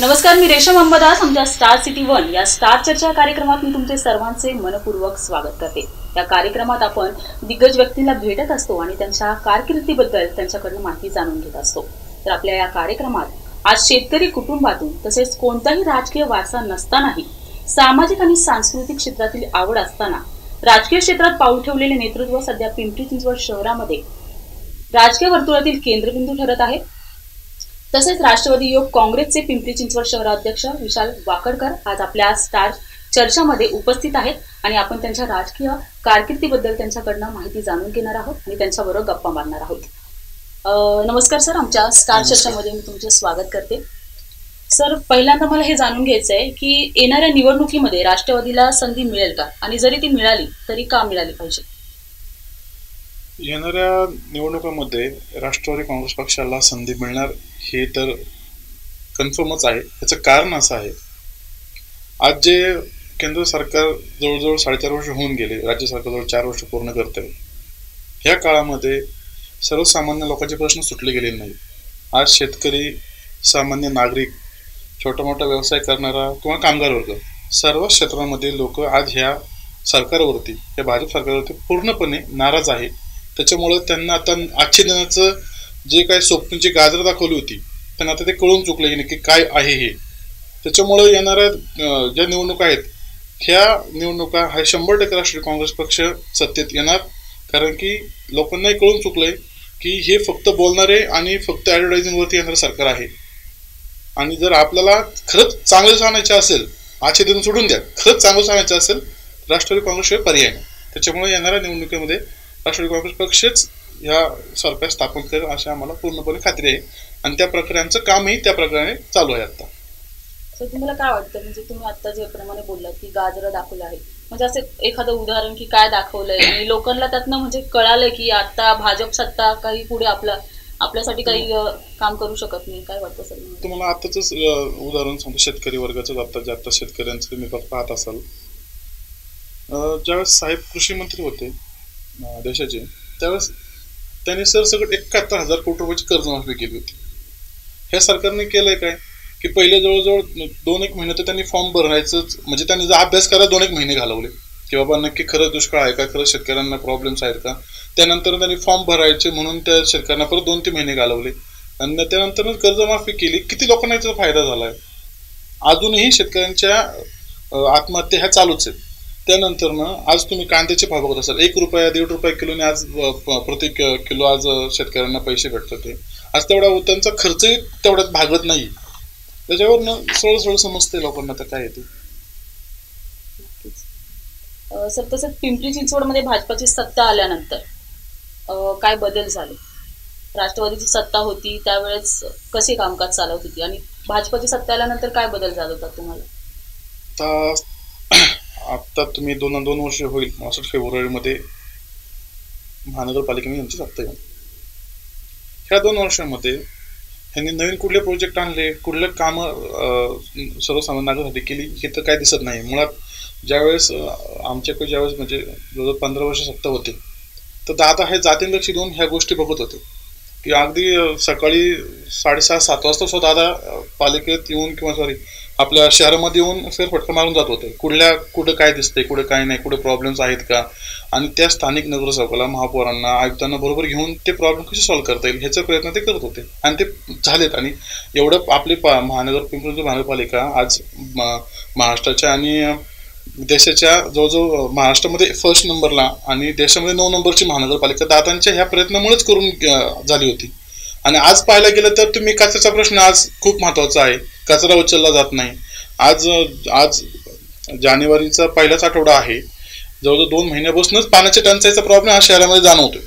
नमस्कार मी रेशम अंबादास आमच्या star city one. या स्टार चर्चा कार्यक्रमात मी तुमचे सर्वांचे मनपूर्वक स्वागत करते. या कार्यक्रमात आपण दिग्गज व्यक्तींना भेटत असतो आणि त्यांच्या कारकिर्दीबद्दल त्यांच्याकडून माहिती जाणून घेत असतो. तर आपल्या या कार्यक्रमात आज शेतकरी कुटुंबातून तसेच कोणताही राजकीय वारसा नसतानाही सामाजिक आणि सांस्कृतिक क्षेत्रातील आवड असताना राजकीय क्षेत्रात पाऊल ठेवलेले नेतृत्व सध्या पिंपरी चिंचवड शहरामध्ये राजकीय वर्तुळातील केंद्रबिंदू ठरत आहे. तसेच राष्ट्रवादी युवक काँग्रेसचे पिंपरी चिंचवड शहराध्यक्ष विशाल वाकडकर आज आपल्या स्टार चर्चामध्ये उपस्थित आहेत आणि आपण त्यांच्या राजकीय कारकिर्दीबद्दल त्यांच्याकडनं माहिती जाणून घेणार आहोत आणि त्यांच्याबरोबर गप्पा मारणार आहोत. नमस्कार सर आमच्या स्टार चर्चामध्ये मी तुमचे स्वागत करते. सर पहिल्यांदा मला हे जाणून घ्यायचं आहे की येणाऱ्या निवडणुकीमध्ये राष्ट्रवादीला संधी मिळेल का? आणि जरी ती मिळाली तरी का मिळाली पाहिजे? येणाऱ्या निवडणुकांमध्ये राष्ट्रवादी काँग्रेस पक्षाला संधी मिळणार हे तर कन्फर्मच आहे. याचं कारण असं आहे. आज जे केंद्र सरकार जवळजवळ साडेचार वर्ष होऊन गेले राज्य सरकार जवळ चार वर्ष पूर्ण करते ह्या काळामध्ये सर्वसामान्य लोकांचे प्रश्न सुटले गेले नाही आज शेतकरी सामान्य नागरिक छोटा मोठा व्यवसाय करणारा किंवा कामगार वर्ग सर्व क्षेत्रामध्ये लोक आज ह्या सरकारवरती या भाजप सरकारवरती पूर्णपणे नाराज आहे त्याच्यामुळं त्यांना आता आजच्या जे काही स्वप्नची गाजर दाखवली होती त्यांना आता ते कळून चुकलं की नक्की काय आहे हे. त्याच्यामुळं येणाऱ्या ज्या निवडणुका आहेत ह्या निवडणुका हा शंभर टक्के राष्ट्रीय काँग्रेस पक्ष सत्तेत येणार. कारण की लोकांनाही कळून चुकलंय की हे फक्त बोलणारे आणि फक्त ॲडव्हर्टायझिंगवरती येणारं सरकार आहे. आणि जर आपल्याला खरंच चांगलं सांगायचं असेल आजच्या दिन सोडून द्या खरंच चांगलं सांगायचं असेल राष्ट्रवादी काँग्रेसशिवाय पर्याय नाही. त्याच्यामुळे येणाऱ्या निवडणुकीमध्ये राष्ट्रवादी काँग्रेस पक्षच ह्या सरकार स्थापन करेल अशी आम्हाला पूर्णपणे खात्री आहे. आणि त्या प्रकारांचं कामही त्या प्रकारे चालू आहे आता. सर तुम्हाला काय वाटतं? म्हणजे तुम्ही आता जे प्रमाणे बोललात की गाजरं दाखवलं आहे. म्हणजे असं एखादं उदाहरण की काय दाखवलंय? आणि लोकांना त्यातनं म्हणजे कळालंय की आता भाजप सत्ता काही पुढे आपला आपल्यासाठी काही काम करू शकत नाही. काय वाटतं सर तुम्हाला? आताच उदाहरण सांगतो शेतकरी वर्गाचं आता जे आता शेतकऱ्यांचं तुम्ही पाहत असाल. ज्यावेळेस साहेब कृषी मंत्री होते देशाचे त्यावेळेस त्यांनी सरसकट एकाहत्तर हजार कोटी रुपयाची कर्जमाफी केली होती. ह्या सरकारने केलंय काय? की पहिले जवळजवळ दोन एक महिने तर त्यांनी फॉर्म भरायचंच म्हणजे त्यांनी जर अभ्यास करायला दोन एक महिने घालवले. की बाबा नक्की खरं दुष्काळ आहे का? खरं शेतकऱ्यांना प्रॉब्लेम्स आहेत का? त्यानंतर त्यांनी फॉर्म भरायचे म्हणून त्या शेतकऱ्यांना परत दोन तीन महिने घालवले. आणि त्यानंतर कर्जमाफी केली. किती लोकांना याचा फायदा झाला आहे अजूनही शेतकऱ्यांच्या आत्महत्या ह्या चालूच आहेत. त्यानंतर ना आज तुम्ही कांद्याचे भाव बघत असाल. एक रुपया दीड रुपया किलोने आज प्रति किलो आज शेतकऱ्यांना पैसे भेटतात ते. आज तेवढा त्यांचा खर्चही तेवढ्यात भागत नाही. त्याच्यावरनं सरळ सरळ समजते लोकांना तर काय येते सर तसंच पिंपरी चिंचवडमध्ये भाजपाची सत्ता आल्यानंतर काय बदल झाले? राष्ट्रवादीची सत्ता होती त्यावेळेस कसे कामकाज चालवत होती? आणि भाजपाची सत्ता आल्यानंतर काय बदल झाला होता तुम्हाला? आत्ता तुम्ही दोन दोन वर्ष होईल. पासष्ट फेब्रुवारीमध्ये महानगरपालिकेने यांची सत्ता येऊन ह्या दोन वर्षामध्ये ह्यांनी नवीन कुठले प्रोजेक्ट आणले? कुठले कामं सर्वसामान्य नागरिकांसाठी केली? हे तर काय दिसत नाही. मुळात ज्यावेळेस आमच्याकडे ज्यावेळेस म्हणजे जवळजवळ पंधरा वर्ष सत्ता होते तर दादा हे जातींलक्षी देऊन ह्या गोष्टी बघत होते. की अगदी सकाळी साडेसहा सात वाजता सुद्धा दादा पालिकेत येऊन किंवा सॉरी आपल्या शहरामध्ये येऊन फेरफटका मारून जात होते. कुठल्या कुठं काय दिसतंय कुठं काय नाही कुठे प्रॉब्लेम्स आहेत का? आणि त्या स्थानिक नगरसेवकाला महापौरांना आयुक्तांना बरोबर घेऊन ते प्रॉब्लेम कसे सॉल्व्ह करता येईल ह्याचा प्रयत्न ते करत होते. आणि ते झालेत. आणि एवढं आपले पा महानगर पिंपरी महानगरपालिका आज म- महाराष्ट्राच्या आणि देशाच्या जवळजवळ महाराष्ट्रामध्ये फर्स्ट नंबरला आणि देशामध्ये नऊ नंबरची महानगरपालिका दादांच्या ह्या प्रयत्नामुळेच करून झाली होती. आणि आज पाहायला गेलं तर तुम्ही कचऱ्याचा प्रश्न आज खूप महत्त्वाचा आहे. कचरा उचलला जात नाही. आज आज जानेवारीचा पहिलाच आठवडा आहे. जवळजवळ दोन महिन्यापासूनच पाण्याच्या टंचाईचा प्रॉब्लेम हा शहरामध्ये जाणवतोय.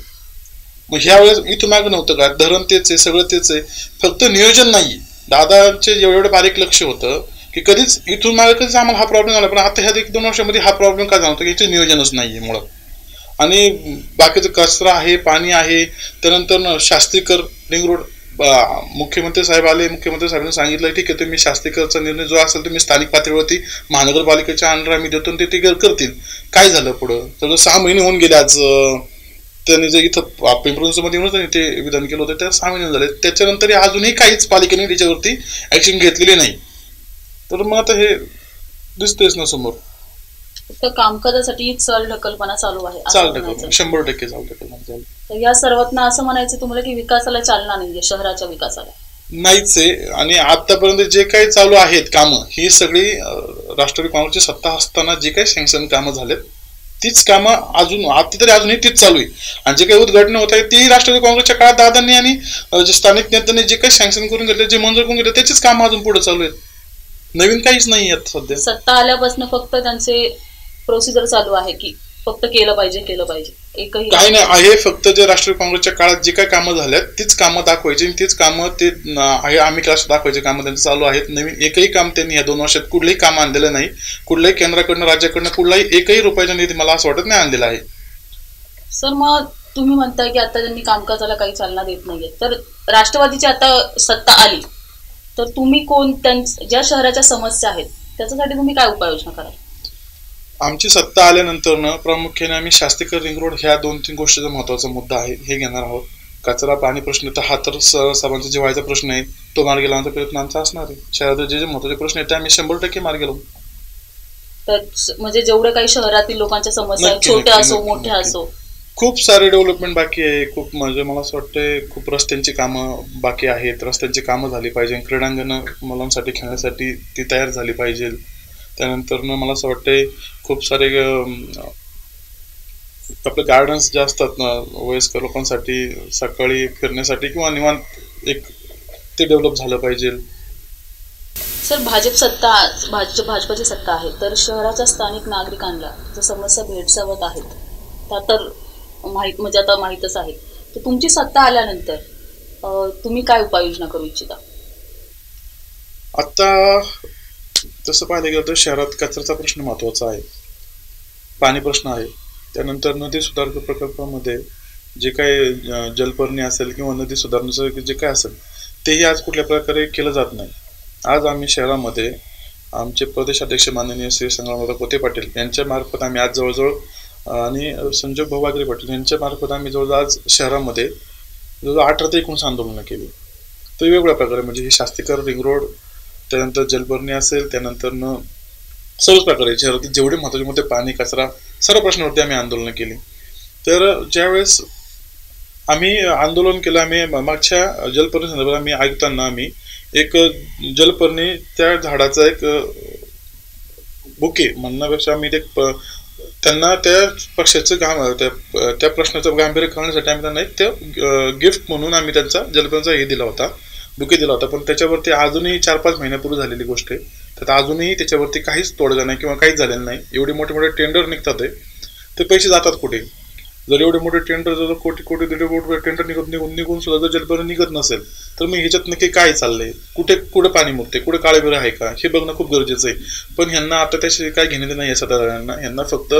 मग ह्या वेळेस इथून मागं नव्हतं का? धरण तेच आहे सगळं तेच आहे. फक्त नियोजन नाही दादाचे एवढं बारीक लक्ष होतं की कधीच इथून मागे कधीच आम्हाला हा प्रॉब्लेम झाला. पण आता ह्या एक दोन वर्षामध्ये हा प्रॉब्लेम का जाणवतो की याचे नियोजनच नाही आहे मुळात. आणि बाकीचं कचरा आहे पाणी आहे त्यानंतर शास्त्रीकर रिंग रोड मुख्यमंत्री साहेब आले मुख्यमंत्री साहेबांनी सांगितलं ठीक आहे तुम्ही शास्त्रीकरचा निर्णय जो असेल तुम्ही स्थानिक पातळीवरती महानगरपालिकेच्या अंडर आम्ही देतो आणि ते ते करतील. काय झालं पुढं? तर सहा महिने होऊन गेले आज त्यांनी जे इथं पिंपरूनमध्ये येऊन त्यांनी ते विधान केलं होतं त्या सहा महिने झाले. त्याच्यानंतर अजूनही काहीच पालिकेने त्याच्यावरती ऍक्शन घेतलेली नाही. तर मग आता हे दिसतेच ना समोर. फक्त कामकाजासाठी चल ढकलपणा चालू आहे चाल. ढकल शंभर टक्के चाल ढकल चालेल तर या सर्वातनं असं म्हणायचं तुम्हाला की विकासाला चालना नाहीये शहराच्या विकासाला. नाहीच आहे. आणि आतापर्यंत जे काही चालू आहेत कामं ही सगळी राष्ट्रवादी काँग्रेसची सत्ता असताना जे काही सँक्शन कामं झालेत तीच कामं अजून आता तरी अजूनही तीच चालू आहे. आणि जे काही उद्घाटन होत आहे ती राष्ट्रवादी काँग्रेसच्या काळात दादांनी आणि जे स्थानिक नेत्यांनी जे काही सँक्शन करून घेतले जे मंजूर करून घेतले त्याचीच कामं अजून पुढे चालू आहेत. नवीन काहीच नाही आहेत सध्या. सत्ता आल्यापासून फक्त त्यांचे प्रोसिजर चालू आहे की फक्त केलं पाहिजे केलं पाहिजे. एकही काही नाही आहे फक्त जे राष्ट्रवादी काँग्रेसच्या काळात जे काही कामं झाल्यात तीच कामं दाखवायची आणि तीच कामं ते आहे आम्ही क्लास दाखवायचे कामं त्यांचे चालू आहेत. नवीन एकही काम त्यांनी या दोन वर्षात कुठलंही काम आणलेलं नाही. कुठल्याही केंद्राकडनं राज्याकडनं कुठलाही एकही रुपयाचा निधी मला असं वाटत नाही आणलेला आहे. सर मग तुम्ही म्हणताय की आता त्यांनी कामकाजाला काही चालना देत नाहीये. तर राष्ट्रवादीची आता सत्ता आली. तर तुम्ही कोण त्यां- ज्या शहराच्या समस्या आहेत त्याच्यासाठी तुम्ही काय उपाययोजना कराल? आमची सत्ता आल्यानंतर प्रामुख्याने आम्ही शास्त्रीकर रिंग रोड ह्या दोन तीन गोष्टीचा महत्त्वाचा मुद्दा आहे हे घेणार आहोत. कचरा पाणी प्रश्न तर हा तर सर्वांचा जेवायचा प्रश्न आहे तो मार्गी लावण्याचा प्रयत्न आमचा असणार आहे. शहरात जे जे महत्त्वाचे प्रश्न आहेत ते आम्ही शंभर टक्के मार्गी लावू तर म्हणजे जेवढे काही शहरातील लोकांच्या समस्या छोट्या असो मोठ्या. असो. खूप सारे डेव्हलपमेंट बाकी आहे खूप म्हणजे मला असं वाटतंय खूप रस्त्यांची कामं बाकी आहेत. रस्त्यांची कामं झाली पाहिजे. क्रीडांगणं मुलांसाठी खेळण्यासाठी ती तयार झाली पाहिजे. त्यानंतर मला असं वाटतंय खूप सारे आपले गार्डन्स जे असतात ना वयस्कर लोकांसाठी सकाळी फिरण्यासाठी किंवा निवांत एक ते डेव्हलप झालं पाहिजे. सर भाजप सत्ता भाजप भाजपाची सत्ता आहे तर शहराच्या स्थानिक नागरिकांना ज्या समस्या भेडसावत आहेत. त्या तर माहीत म्हणजे आता माहीतच आहे. तर तुमची सत्ता आल्यानंतर तुम्ही काय उपाययोजना करू इच्छिता? आता तसं पाहिलं गेलं तर शहरात कचऱ्याचा प्रश्न महत्त्वाचा आहे. पाणी प्रश्न आहे. त्यानंतर नदी सुधार प्रकल्पामध्ये जे काही जलपर्णी असेल किंवा नदी सुधारण्याचं जे काय असेल तेही आज कुठल्या प्रकारे केलं जात नाही. आज आम्ही शहरामध्ये आमचे प्रदेशाध्यक्ष माननीय श्री संग्रामराव कोते पाटील यांच्या मार्फत आम्ही आज जवळजवळ आणि संजोग भवागिरी पाटील यांच्या मार्फत आम्ही जवळजवळ आज शहरामध्ये जवळजवळ अठरा ते एकोणीस आंदोलनं केली. तर वेगवेगळ्या प्रकारे म्हणजे हे शास्तीकर रिंग रोड त्यानंतर जलपर्णी असेल त्यानंतर न सर्वच प्रकारे शहरातील जेवढे महत्त्वाचे मुद्दे पाणी कचरा सर्व प्रश्नावरती आम्ही आंदोलनं केली. तर ज्यावेळेस आम्ही आंदोलन केलं आम्ही मागच्या जलपर्णी संदर्भात आम्ही आयुक्तांना आम्ही एक जलपर्णी त्या झाडाचा एक बुके म्हणण्यापेक्षा आम्ही ते त्यांना त्या पक्षाचं गाम त्या त्या प्रश्नाचं गांभीर्य करण्यासाठी आम्ही त्यांना एक ते गिफ्ट म्हणून आम्ही त्यांचा जलपर्णीचा हे दिला होता. बुके दिला होता. पण त्याच्यावरती अजूनही चार पाच महिन्यापूर्वी झालेली गोष्ट आहे. तर अजूनही त्याच्यावरती काहीच तोडगा नाही किंवा काहीच झालेलं नाही. एवढे मोठे मोठे टेंडर निघतात आहे ते पैसे जातात कुठे? जर एवढे मोठे टेंडर जर कोटी कोटी दीड कोटी टेंडर निघत निघून निघून सुद्धा जर जलपर्यंत निघत नसेल तर मग ह्याच्यात नक्की काय चाललंय? कुठे कुठे पाणी मुरते कुठे काळेबिर आहे का? हे बघणं खूप गरजेचं आहे. पण ह्यांना आता त्याशी काय घेणे नाही आहे सत्ताधाऱ्यांना ह्यांना फक्त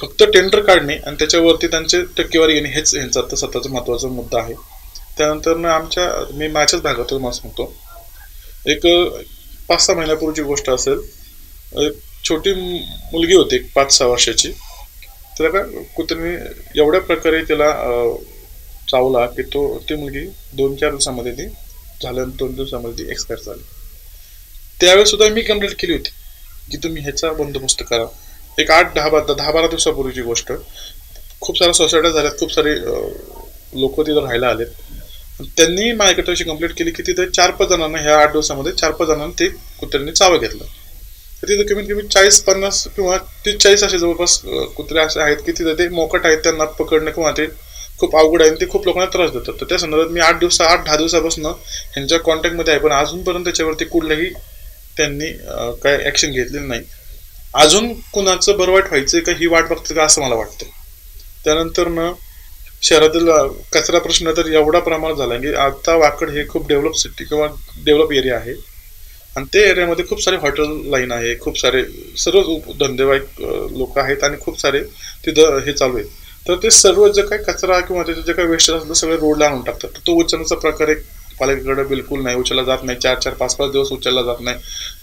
फक्त टेंडर काढणे आणि त्याच्यावरती त्यांचे टक्केवारी घेणे हेच ह्यांचा आता स्वतःचा महत्त्वाचा मुद्दा आहे. त्यानंतर ना आमच्या मी माझ्याच भागातून मला सांगतो एक पाच सहा महिन्यापूर्वीची गोष्ट असेल. एक छोटी मुलगी होती एक पाच सहा वर्षाची. त्याला काय कुत्र्याने एवढ्या प्रकारे तिला चावला की तो ती मुलगी दोन चार दिवसामध्ये ती झाल्यानंतर दोन दिवसामध्ये ती एक्सपायर झाली. त्यावेळेस सुद्धा मी कंप्लेंट केली होती की तुम्ही ह्याचा बंदोबस्त करा. एक आठ दहा बारा दहा बारा दिवसापूर्वीची गोष्ट. खूप साऱ्या सोसायट्या झाल्यात खूप सारे लोक तिथं राहायला आलेत. त्यांनी माझ्याकडे अशी कंप्लीट केली की तिथे चार पाच जणांना ह्या आठ दिवसामध्ये चार पाच जणांना ते कुत्र्यांनी चावं घेतलं. तर तिथे कमीत कमी चाळीस पन्नास किंवा तीस चाळीस असे जवळपास कुत्रे असे आहेत की तिथे ते मोकट आहेत त्यांना पकडणं किंवा ते खूप अवघड आहे आणि ते खूप लोकांना त्रास देतात. तर त्या संदर्भात मी आठ दिवसा आठ दहा दिवसापासून ह्यांच्या कॉन्टॅक्टमध्ये आहे पण अजूनपर्यंत त्याच्यावरती कुठलंही त्यांनी काय ॲक्शन घेतलेली नाही. अजून कुणाचं बरं वाईट व्हायचं का ही वाट बघतं का असं मला वाटतं त्यानंतर न शहरातील कचरा प्रश्न तर एवढा प्रमाणात झाला की आता वाकड हे खूप डेव्हलप सिटी किंवा डेव्हलप एरिया आहे. आणि ते एरियामध्ये खूप सारे हॉटेल लाईन आहे खूप सारे सर्व धंदेवाईक लोक आहेत आणि खूप सारे तिथं हे चालू आहे तर ते सर्व जे काही कचरा किंवा त्याचं जे काही वेस्ट असतं सगळे रोडला आणून टाकतात. तर तो उचलण्याचा प्रकार एक पालिकेकडे बिलकुल नाही उचलला जात नाही. चार चार पाच पाच दिवस उचलला जात नाही.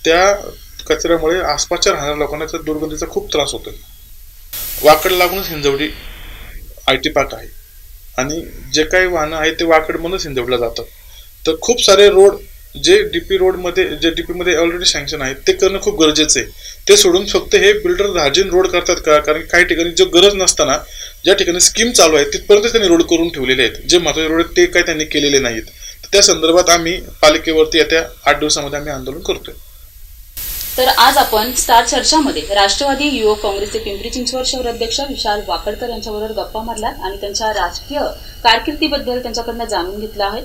त्या कचऱ्यामुळे आसपासच्या राहणाऱ्या लोकांना त्या दुर्गंधीचा खूप त्रास होतो वाकड लागूनच हिंजवडी आय टी पार्क आहे. आणि जे काही वाहनं आहेत ते वाकडमधून हिंजवडलं जातं तर खूप सारे रोड जे डीपी रोडमध्ये जे डीपी मध्ये ऑलरेडी सँक्शन आहे ते करणं खूप गरजेचं आहे. ते सोडून फक्त हे बिल्डर राजीन रोड करतात का? कारण काही ठिकाणी जो गरज नसताना ज्या ठिकाणी स्कीम चालू आहे तिथपर्यंत त्यांनी रोड करून ठेवलेले आहेत. जे महत्त्वाचे रोड आहेत ते काही त्यांनी केलेले नाहीत. त्या संदर्भात आम्ही पालिकेवरती येत्या आठ दिवसामध्ये आम्ही आंदोलन करतोय. तर आज आपण स्टार चर्चामध्ये राष्ट्रवादी युवक काँग्रेसचे पिंपरी चिंचवड शहर अध्यक्ष विशाल वाकडकर यांच्याबरोबर गप्पा मारल्यात आणि त्यांच्या राजकीय कारकिर्दीबद्दल त्यांच्याकडनं जाणून घेतलं आहे.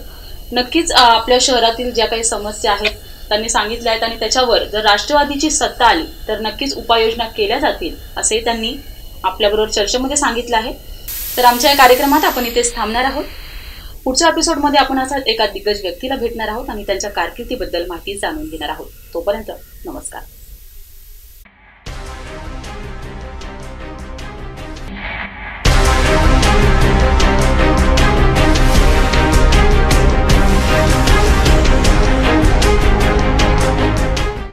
नक्कीच आपल्या शहरातील ज्या काही समस्या आहेत त्यांनी सांगितल्या आहेत आणि त्याच्यावर जर राष्ट्रवादीची सत्ता आली तर नक्कीच उपाययोजना केल्या जातील असे त्यांनी आपल्याबरोबर चर्चेमध्ये सांगितलं आहे. तर आमच्या या कार्यक्रमात आपण इथेच थांबणार आहोत. पुढच्या एपिसोडमध्ये आपण असाच एका दिग्गज व्यक्तीला भेटणार आहोत आणि त्यांच्या कारकिर्दीबद्दल माहिती जाणून घेणार आहोत. तोपर्यंत नमस्कार.